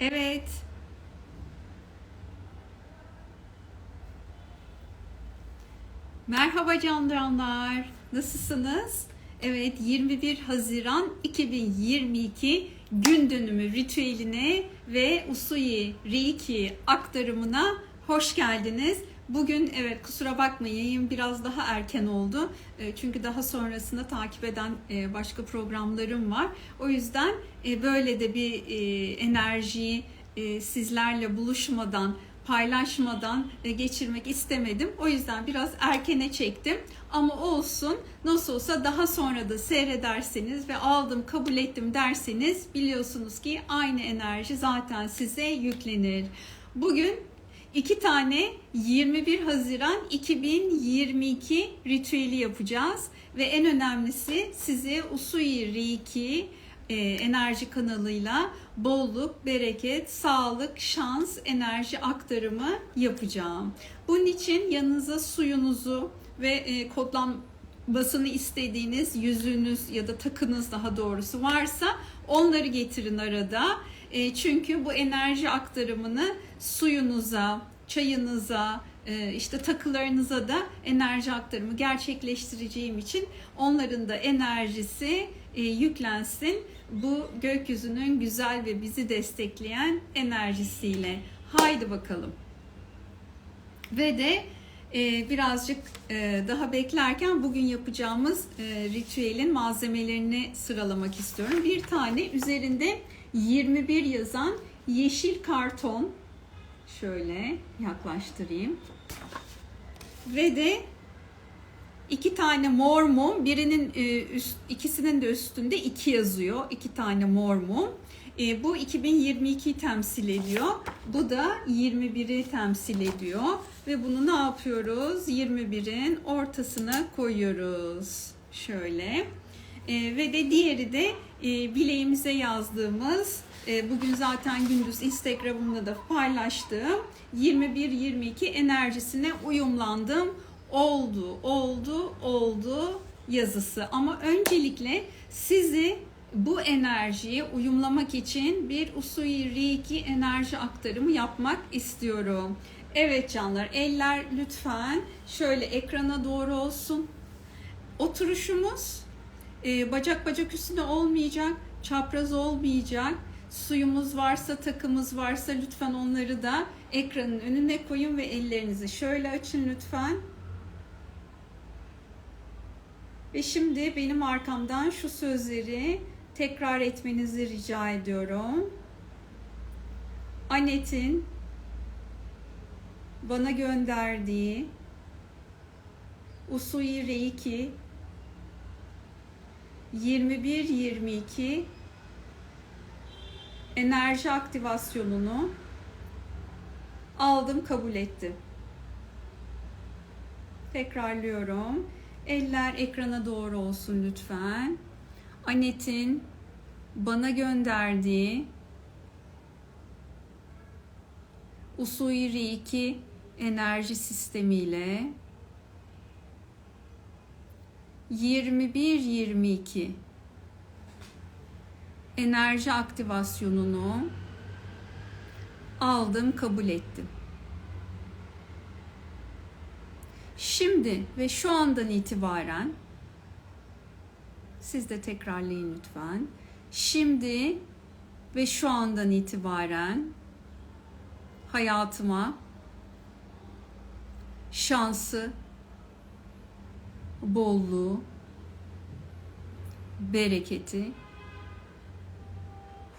Evet. Merhaba canlarlar. Nasılsınız? Evet 21 Haziran 2022 gün dönümü ritüeline ve Usui Reiki aktarımına hoş geldiniz. Bugün evet kusura bakmayın yayın biraz daha erken oldu. E, Çünkü daha sonrasında takip eden e, başka programlarım var. O yüzden e, böyle de bir enerjiyi sizlerle buluşmadan paylaşmadan geçirmek istemedim. O yüzden biraz erkene çektim. Ama olsun. Nasıl olsa daha sonra da seyrederseniz ve aldım, kabul ettim derseniz biliyorsunuz ki aynı enerji zaten size yüklenir. Bugün iki tane 21 Haziran 2022 ritüeli yapacağız ve en önemlisi size Usui Reiki e, enerji kanalıyla bolluk, bereket, sağlık, şans, enerji aktarımı yapacağım. Bunun için yanınıza suyunuzu ve e, kodlanmasını istediğiniz yüzüğünüz ya da takınız daha doğrusu varsa onları getirin arada. E, çünkü bu enerji aktarımını suyunuza, çayınıza, e, işte takılarınıza da enerji aktarımı gerçekleştireceğim için onların da enerjisi e, yüklensin bu gökyüzünün güzel ve bizi destekleyen enerjisiyle. Haydi bakalım. Ve de e, birazcık daha beklerken bugün yapacağımız ritüelin malzemelerini sıralamak istiyorum. Bir tane üzerinde 21 yazan yeşil karton şöyle yaklaştırayım. Ve de iki tane mor mum, birinin e, üst, ikisinin de üstünde iki yazıyor. İki tane mor mum. E, bu 2022 temsil ediyor. Bu da 21'i temsil ediyor. Ve bunu ne yapıyoruz? 21'in ortasına koyuyoruz. Şöyle. E, ve de diğeri de e, bileğimize yazdığımız e, bugün zaten gündüz Instagram'ımda da paylaştığım 21-22 enerjisine uyumlandım. Oldu, oldu, oldu yazısı. Ama öncelikle sizi bu enerjiye uyumlamak için bir Usui Reiki enerji aktarımı yapmak istiyorum. Evet canlar, eller lütfen şöyle ekrana doğru olsun. Oturuşumuz e, bacak bacak üstüne olmayacak, çapraz olmayacak. Suyumuz varsa, takımız varsa lütfen onları da ekranın önüne koyun ve ellerinizi şöyle açın lütfen. Ve şimdi benim arkamdan şu sözleri tekrar etmenizi rica ediyorum. Anet'in bana gönderdiği Usui Reiki 21-22 enerji aktivasyonunu aldım kabul ettim. Tekrarlıyorum. Eller ekrana doğru olsun lütfen. Anet'in bana gönderdiği Usui Reiki enerji sistemiyle 21-22 enerji aktivasyonunu aldım, kabul ettim. Şimdi ve şu andan itibaren siz de tekrarlayın lütfen. Şimdi ve şu andan itibaren hayatıma şansı, bolluğu, bereketi,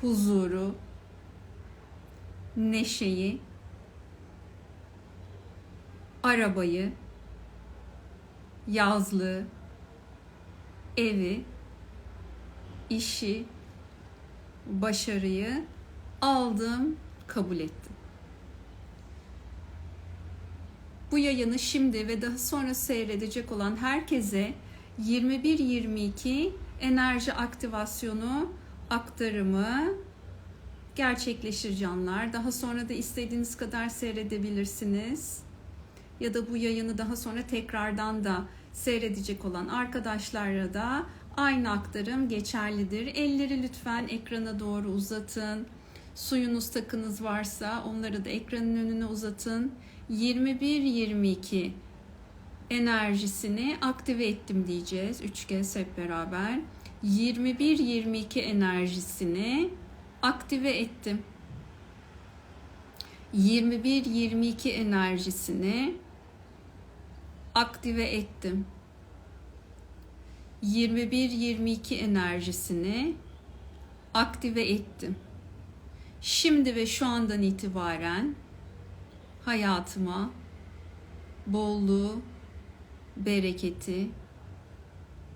huzuru, neşeyi, arabayı, yazlığı, evi, işi, başarıyı aldım, kabul ettim. Bu yayını şimdi ve daha sonra seyredecek olan herkese 21-22 enerji aktivasyonu aktarımı gerçekleşir canlar. Daha sonra da istediğiniz kadar seyredebilirsiniz. Ya da bu yayını daha sonra tekrardan da seyredecek olan arkadaşlara da aynı aktarım geçerlidir. Elleri lütfen ekrana doğru uzatın. Suyunuz takınız varsa onları da ekranın önüne uzatın. 21-22 enerjisini aktive ettim diyeceğiz. Üç kez hep beraber. 21-22 enerjisini aktive ettim. 21-22 enerjisini aktive ettim. 21-22 enerjisini aktive ettim. Şimdi ve şu andan itibaren hayatıma bolluğu, bereketi,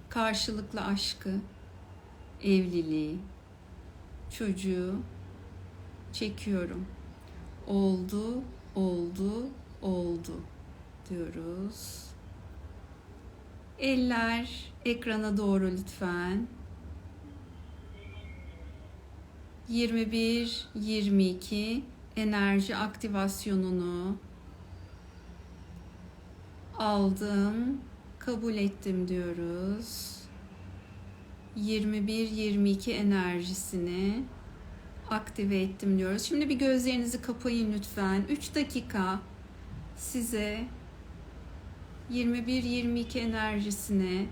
karşılıklı aşkı, evliliği, çocuğu çekiyorum. Oldu, oldu, oldu diyoruz. Eller ekrana doğru lütfen. 21 22 enerji aktivasyonunu aldım, kabul ettim diyoruz. 21 22 enerjisini aktive ettim diyoruz. Şimdi bir gözlerinizi kapayın lütfen. 3 dakika size 21-22 enerjisine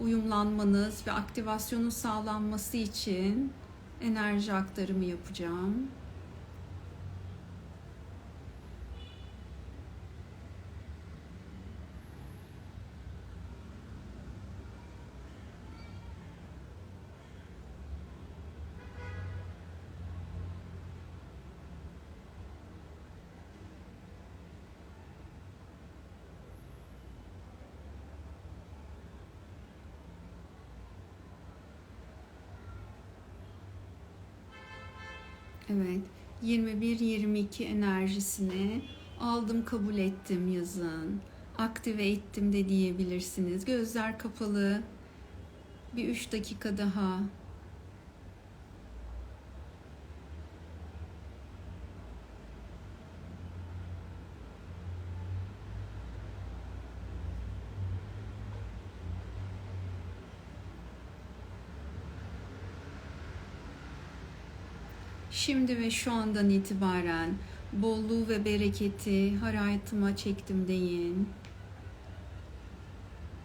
uyumlanmanız ve aktivasyonun sağlanması için enerji aktarımı yapacağım. Evet. 21-22 enerjisini aldım kabul ettim yazın. Aktive ettim de diyebilirsiniz. Gözler kapalı. Bir 3 dakika daha. Şimdi ve şu andan itibaren bolluğu ve bereketi hayatıma çektim deyin.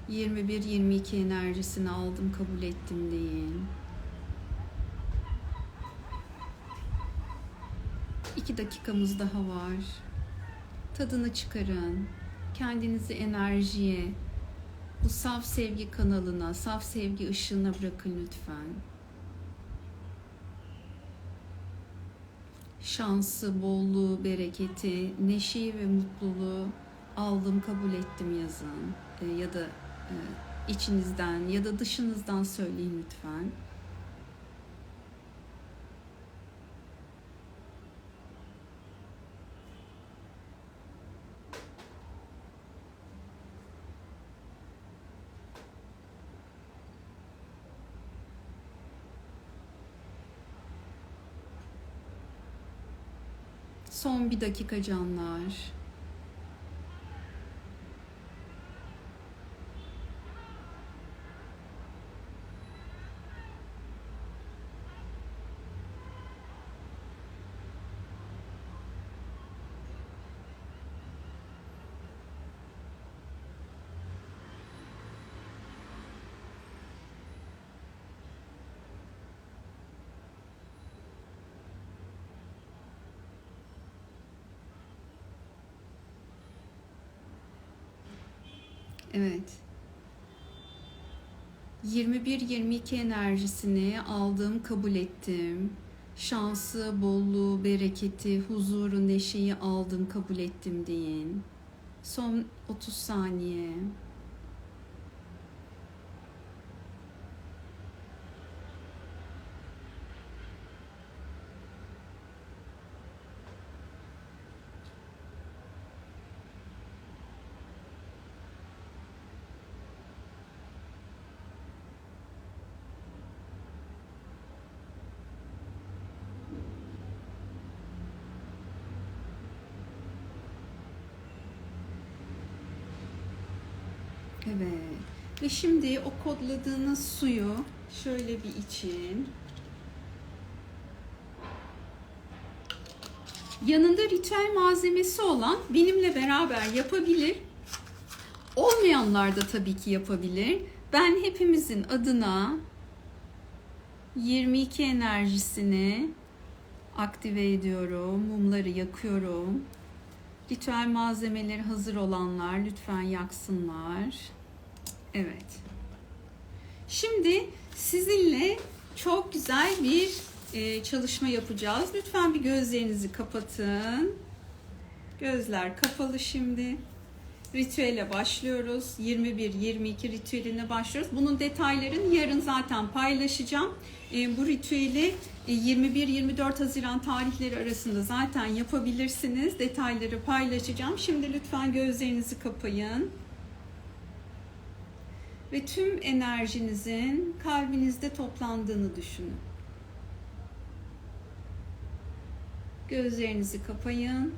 21-22 enerjisini aldım kabul ettim deyin. İki dakikamız daha var. Tadını çıkarın. Kendinizi enerjiye, bu saf sevgi kanalına, saf sevgi ışığına bırakın lütfen. Şansı, bolluğu, bereketi, neşeyi ve mutluluğu aldım, kabul ettim yazın. E, ya da e, içinizden ya da dışınızdan söyleyin lütfen. Son bir dakika canlar. Evet. 21-22 enerjisini aldım, kabul ettim. Şansı, bolluğu, bereketi, huzuru, neşeyi aldım, kabul ettim deyin. Son 30 saniye. Evet. Ve şimdi o kodladığınız suyu şöyle bir için. Yanında ritüel malzemesi olan benimle beraber yapabilir. Olmayanlar da tabii ki yapabilir. Ben hepimizin adına 22 enerjisini aktive ediyorum. Mumları yakıyorum. Ritüel malzemeleri hazır olanlar lütfen yaksınlar. Evet. Şimdi sizinle çok güzel bir e, çalışma yapacağız. Lütfen bir gözlerinizi kapatın. Gözler kapalı şimdi. Ritüele başlıyoruz. 21-22 ritüeline başlıyoruz. Bunun detaylarını yarın zaten paylaşacağım. E, bu ritüeli e, 21-24 Haziran tarihleri arasında zaten yapabilirsiniz. Detayları paylaşacağım. Şimdi lütfen gözlerinizi kapayın. Ve tüm enerjinizin kalbinizde toplandığını düşünün. Gözlerinizi kapayın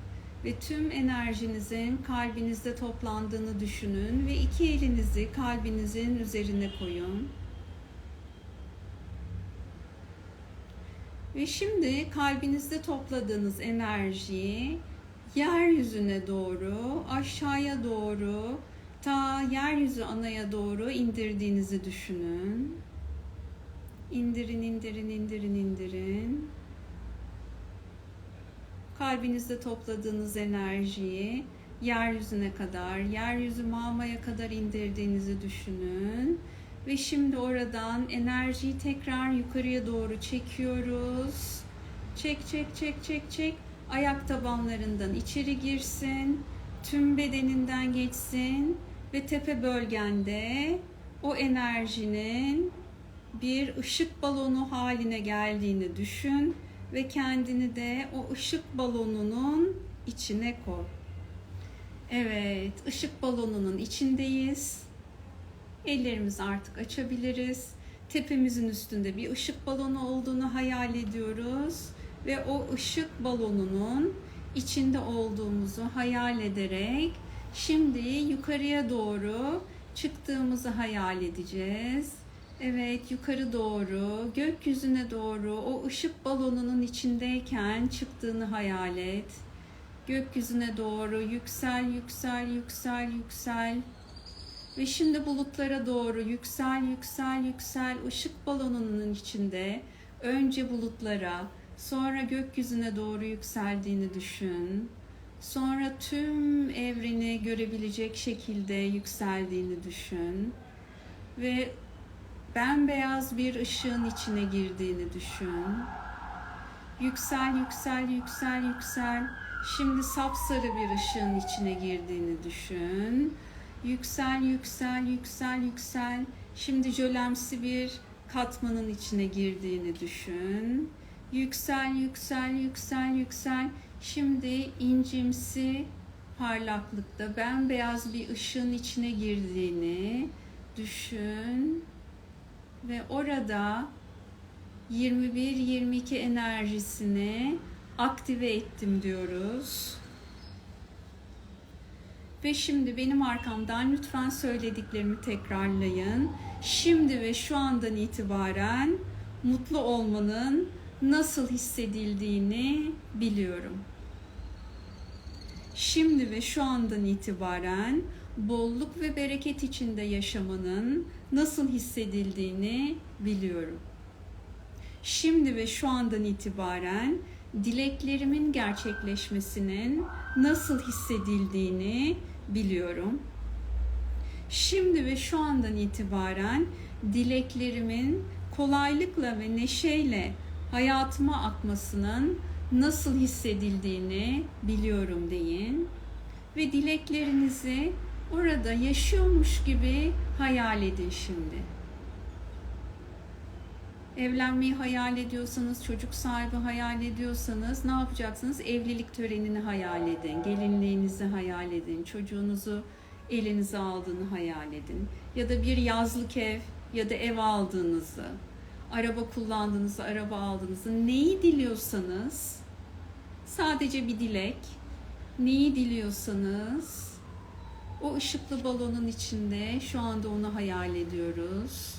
ve tüm enerjinizin kalbinizde toplandığını düşünün ve iki elinizi kalbinizin üzerine koyun. Ve şimdi kalbinizde topladığınız enerjiyi yeryüzüne doğru, aşağıya doğru, ta yeryüzü anaya doğru indirdiğinizi düşünün. İndirin, indirin, indirin, indirin. Kalbinizde topladığınız enerjiyi yeryüzüne kadar, yeryüzü mamaya kadar indirdiğinizi düşünün. Ve şimdi oradan enerjiyi tekrar yukarıya doğru çekiyoruz. Çek, çek, çek, çek, çek. Ayak tabanlarından içeri girsin. Tüm bedeninden geçsin ve tepe bölgende o enerjinin bir ışık balonu haline geldiğini düşün ve kendini de o ışık balonunun içine koy. Evet, ışık balonunun içindeyiz. Ellerimizi artık açabiliriz. Tepemizin üstünde bir ışık balonu olduğunu hayal ediyoruz ve o ışık balonunun içinde olduğumuzu hayal ederek şimdi yukarıya doğru çıktığımızı hayal edeceğiz. Evet, yukarı doğru, gökyüzüne doğru o ışık balonunun içindeyken çıktığını hayal et. Gökyüzüne doğru yüksel, yüksel, yüksel, yüksel. Ve şimdi bulutlara doğru yüksel, yüksel, yüksel. Işık balonunun içinde önce bulutlara, sonra gökyüzüne doğru yükseldiğini düşün. Sonra tüm evreni görebilecek şekilde yükseldiğini düşün. Ve bembeyaz bir ışığın içine girdiğini düşün. Yüksel, yüksel, yüksel, yüksel. Şimdi sapsarı bir ışığın içine girdiğini düşün. Yüksel, yüksel, yüksel, yüksel. Şimdi jölemsi bir katmanın içine girdiğini düşün. Yüksel, yüksel, yüksel, yüksel. Şimdi incimsi parlaklıkta bembeyaz bir ışığın içine girdiğini düşün ve orada 21-22 enerjisini aktive ettim diyoruz. Ve şimdi benim arkamdan lütfen söylediklerimi tekrarlayın. Şimdi ve şu andan itibaren mutlu olmanın nasıl hissedildiğini biliyorum. Şimdi ve şu andan itibaren bolluk ve bereket içinde yaşamanın nasıl hissedildiğini biliyorum. Şimdi ve şu andan itibaren dileklerimin gerçekleşmesinin nasıl hissedildiğini biliyorum. Şimdi ve şu andan itibaren dileklerimin kolaylıkla ve neşeyle hayatıma akmasının nasıl hissedildiğini biliyorum deyin ve dileklerinizi orada yaşıyormuş gibi hayal edin şimdi. Evlenmeyi hayal ediyorsanız, çocuk sahibi hayal ediyorsanız ne yapacaksınız? Evlilik törenini hayal edin, gelinliğinizi hayal edin, çocuğunuzu elinize aldığını hayal edin. Ya da bir yazlık ev ya da ev aldığınızı, araba kullandığınızı, araba aldığınızı neyi diliyorsanız sadece bir dilek. Neyi diliyorsanız o ışıklı balonun içinde şu anda onu hayal ediyoruz.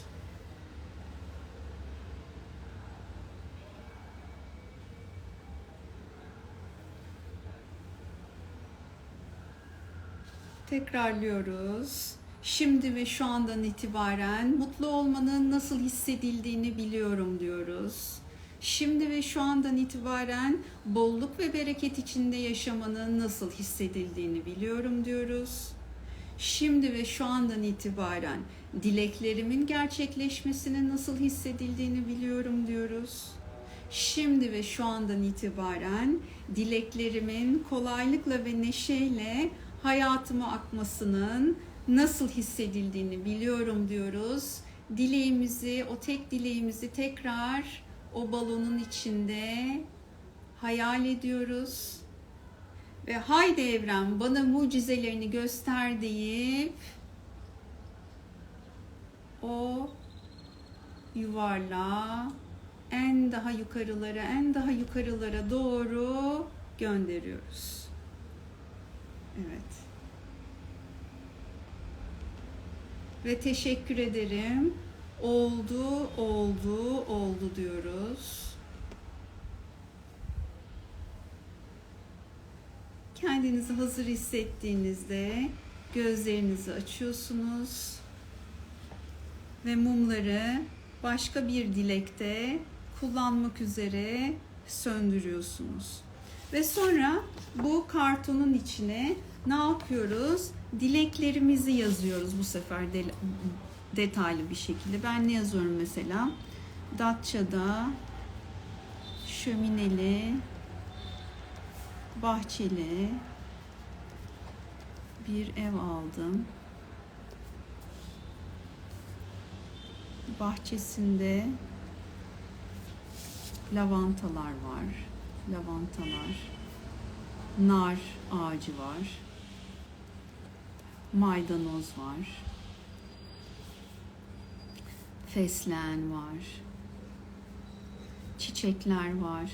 Tekrarlıyoruz. Şimdi ve şu andan itibaren mutlu olmanın nasıl hissedildiğini biliyorum diyoruz. Şimdi ve şu andan itibaren bolluk ve bereket içinde yaşamanın nasıl hissedildiğini biliyorum diyoruz. Şimdi ve şu andan itibaren dileklerimin gerçekleşmesinin nasıl hissedildiğini biliyorum diyoruz. Şimdi ve şu andan itibaren dileklerimin kolaylıkla ve neşeyle hayatıma akmasının nasıl hissedildiğini biliyorum diyoruz. Dileğimizi, o tek dileğimizi tekrar o balonun içinde hayal ediyoruz. Ve haydi evren bana mucizelerini göster deyip o yuvarlağı en daha yukarılara, en daha yukarılara doğru gönderiyoruz. Evet. Ve teşekkür ederim. Oldu, oldu, oldu diyoruz. Kendinizi hazır hissettiğinizde gözlerinizi açıyorsunuz ve mumları başka bir dilekte kullanmak üzere söndürüyorsunuz. Ve sonra bu kartonun içine ne yapıyoruz? Dileklerimizi yazıyoruz bu sefer de, detaylı bir şekilde. Ben ne yazıyorum mesela? Datça'da şömineli, bahçeli bir ev aldım. Bahçesinde lavantalar var. Lavantalar. Nar ağacı var. Maydanoz var. Fesleğen var. Çiçekler var.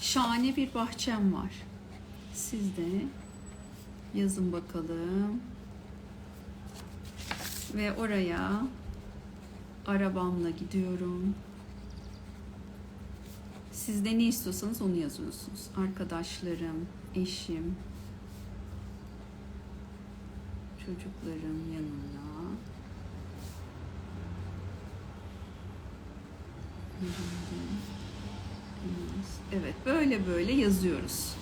Şahane bir bahçem var. Siz de yazın bakalım. Ve oraya arabamla gidiyorum. Siz de ne istiyorsanız onu yazıyorsunuz. Arkadaşlarım, eşim, çocuklarım yanımda. Evet, böyle böyle yazıyoruz.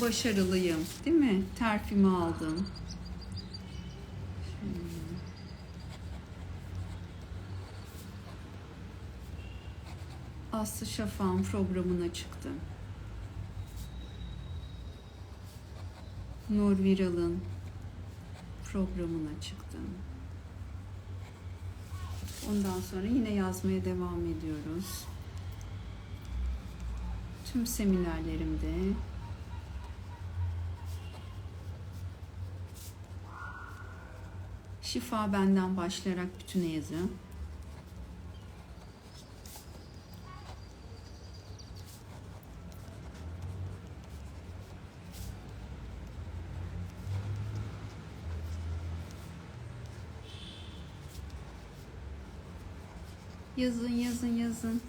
Başarılıyım, değil mi? Terfimi aldım. Aslı Şafak'ın programına çıktım. Nur Viral'ın programına çıktım. Ondan sonra yine yazmaya devam ediyoruz. Tüm seminerlerimde şifa benden başlayarak bütüne yazı. Yazın, yazın, yazın.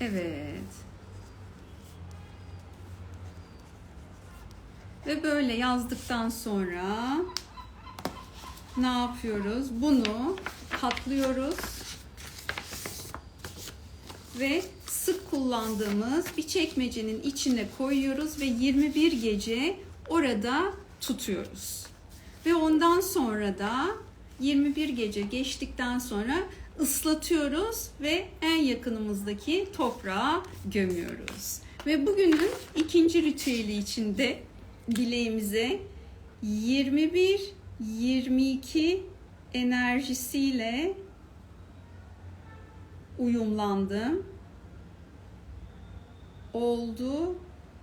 Evet. Ve böyle yazdıktan sonra ne yapıyoruz? Bunu katlıyoruz. Ve sık kullandığımız bir çekmecenin içine koyuyoruz ve 21 gece orada tutuyoruz. Ve ondan sonra da 21 gece geçtikten sonra ıslatıyoruz ve en yakınımızdaki toprağa gömüyoruz. Ve bugünün ikinci ritüeli içinde dileğimize 21 22 enerjisiyle uyumlandım. Oldu,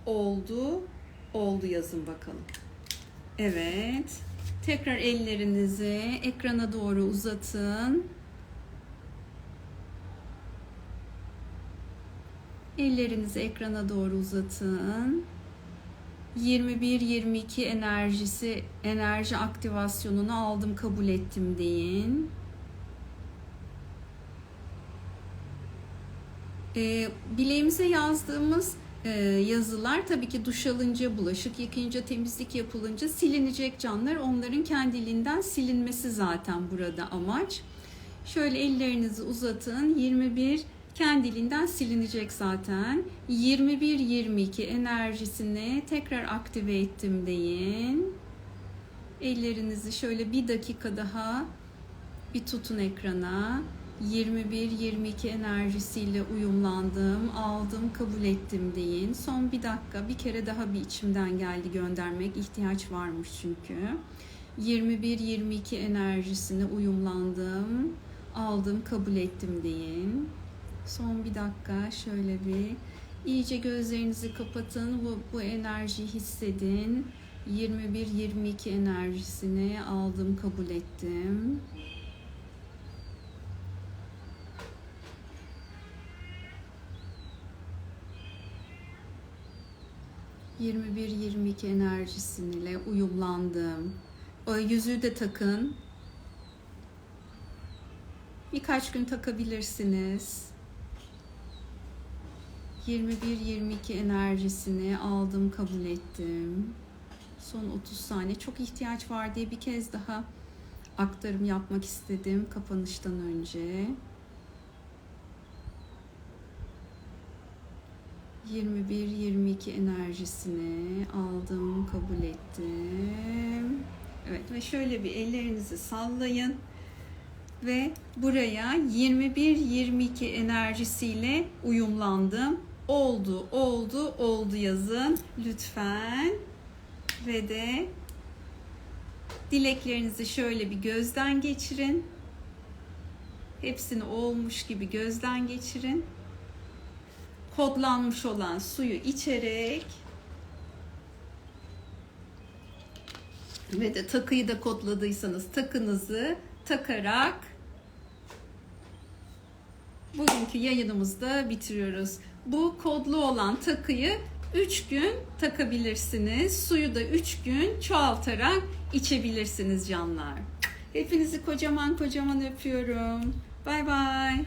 oldu, oldu yazın bakalım. Evet. Tekrar ellerinizi ekrana doğru uzatın. Ellerinizi ekrana doğru uzatın. 21-22 enerjisi, enerji aktivasyonunu aldım, kabul ettim deyin. E, bileğimize yazdığımız yazılar tabii ki duş alınca, bulaşık yıkayınca, temizlik yapılınca silinecek canlar. Onların kendiliğinden silinmesi zaten burada amaç. Şöyle ellerinizi uzatın. 21 kendiliğinden silinecek zaten. 21-22 enerjisini tekrar aktive ettim deyin. Ellerinizi şöyle bir dakika daha bir tutun ekrana. 21-22 enerjisiyle uyumlandım, aldım, kabul ettim deyin. Son bir dakika, bir kere daha bir içimden geldi göndermek. ihtiyaç varmış çünkü. 21-22 enerjisine uyumlandım, aldım, kabul ettim deyin. Son bir dakika şöyle bir iyice gözlerinizi kapatın. Bu, bu enerjiyi hissedin. 21-22 enerjisini aldım, kabul ettim. ...21-22 enerjisiyle uyumlandım. O yüzüğü de takın. Birkaç gün takabilirsiniz. 21-22 enerjisini aldım, kabul ettim. Son 30 saniye çok ihtiyaç var diye bir kez daha aktarım yapmak istedim kapanıştan önce. 21-22 enerjisini aldım, kabul ettim. Evet ve şöyle bir ellerinizi sallayın ve buraya 21-22 enerjisiyle uyumlandım. Oldu, oldu, oldu yazın lütfen. Ve de dileklerinizi şöyle bir gözden geçirin. Hepsini olmuş gibi gözden geçirin. Kodlanmış olan suyu içerek ve de takıyı da kodladıysanız takınızı takarak bugünkü yayınımızda bitiriyoruz. Bu kodlu olan takıyı 3 gün takabilirsiniz. Suyu da 3 gün çoğaltarak içebilirsiniz canlar. Hepinizi kocaman kocaman öpüyorum. Bay bay.